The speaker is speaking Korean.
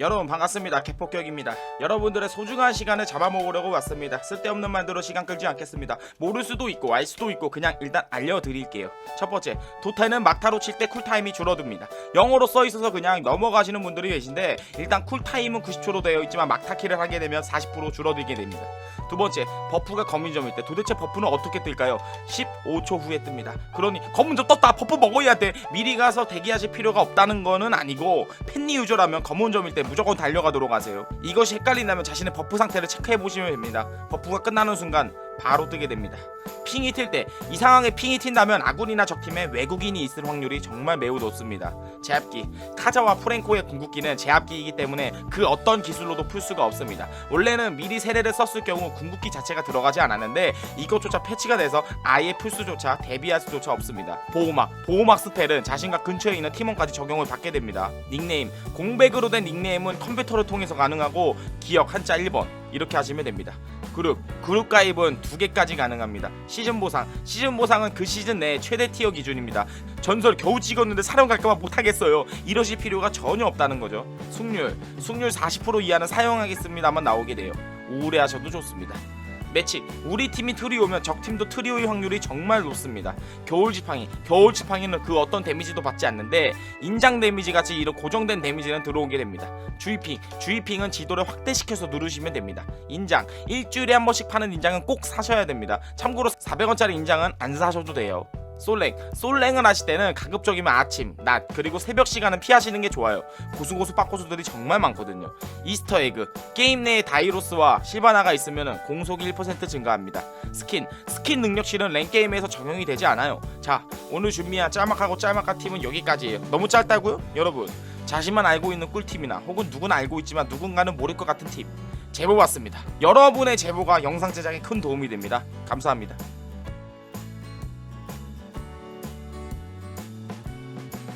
여러분 반갑습니다. 개폭격입니다. 여러분들의 소중한 시간을 잡아먹으려고 왔습니다. 쓸데없는 말들로 시간 끌지 않겠습니다. 모를 수도 있고 알 수도 있고 그냥 일단 알려드릴게요. 첫 번째 도태는 막타로 칠 때 쿨타임이 줄어듭니다. 영어로 써있어서 그냥 넘어가시는 분들이 계신데 일단 쿨타임은 90초로 되어 있지만 막타키를 하게 되면 40% 줄어들게 됩니다. 두 번째 버프가 검은점일 때 도대체 버프는 어떻게 뜰까요? 15초 후에 뜹니다. 그러니 검은점 떴다. 버프 먹어야 돼. 미리 가서 대기하실 필요가 없다는 거는 아니고 팬니 유저라면 검은점일 때 무조건 달려가도록 하세요. 이것이 헷갈린다면 자신의 버프 상태를 체크해 보시면 됩니다. 버프가 끝나는 순간 바로 뜨게 됩니다. 핑이 튈 때 이상하게 핑이 튄다면 아군이나 적팀에 외국인이 있을 확률이 정말 매우 높습니다. 제압기. 카자와 프랭코의 궁극기는 제압기이기 때문에 그 어떤 기술로도 풀 수가 없습니다. 원래는 미리 세례를 썼을 경우 궁극기 자체가 들어가지 않았는데 이것조차 패치가 돼서 아예 풀 수조차 대비할 수조차 없습니다. 보호막. 보호막 스펠은 자신과 근처에 있는 팀원까지 적용을 받게 됩니다. 닉네임. 공백으로 된 닉네임은 컴퓨터를 통해서 가능하고 기억 한자 1번. 이렇게 하시면 됩니다 그룹 그룹 가입은 두 개까지 가능합니다. 시즌 보상 시즌 보상은 그 시즌 내 최대 티어 기준입니다. 전설 겨우 찍었는데 사령 갈까봐 못하겠어요. 이러실 필요가 전혀 없다는 거죠. 숙률 숙률 40% 이하는 사용하겠습니다만 나오게 돼요. 우울해하셔도 좋습니다 매치. 우리 팀이 트리오면 적 팀도 트리오의 확률이 정말 높습니다. 겨울 지팡이 겨울 지팡이는 그 어떤 데미지도 받지 않는데 인장 데미지 같이 이런 고정된 데미지는 들어오게 됩니다. 주의핑 주의핑은 지도를 확대시켜서 누르시면 됩니다. 인장 일주일에 한 번씩 파는 인장은 꼭 사셔야 됩니다. 참고로 400원짜리 인장은 안 사셔도 돼요 솔랭. 솔랭을 하실 때는 가급적이면 아침 낮 그리고 새벽 시간은 피하시는 게 좋아요. 고수고수 빠고수들이 정말 많거든요. 이스터에그 게임 내에 다이로스와 실바나가 있으면 공속이 1% 증가합니다. 스킨. 스킨 능력치는 랭게임에서 적용이 되지 않아요. 자 오늘 준비한 짤막하고 짤막한 팀은 여기까지예요. 너무 짧다고요? 여러분 자신만 알고 있는 꿀팀이나 혹은 누구나 알고 있지만 누군가는 모를 것 같은 팀 제보 왔습니다. 여러분의 제보가 영상 제작에 큰 도움이 됩니다. 감사합니다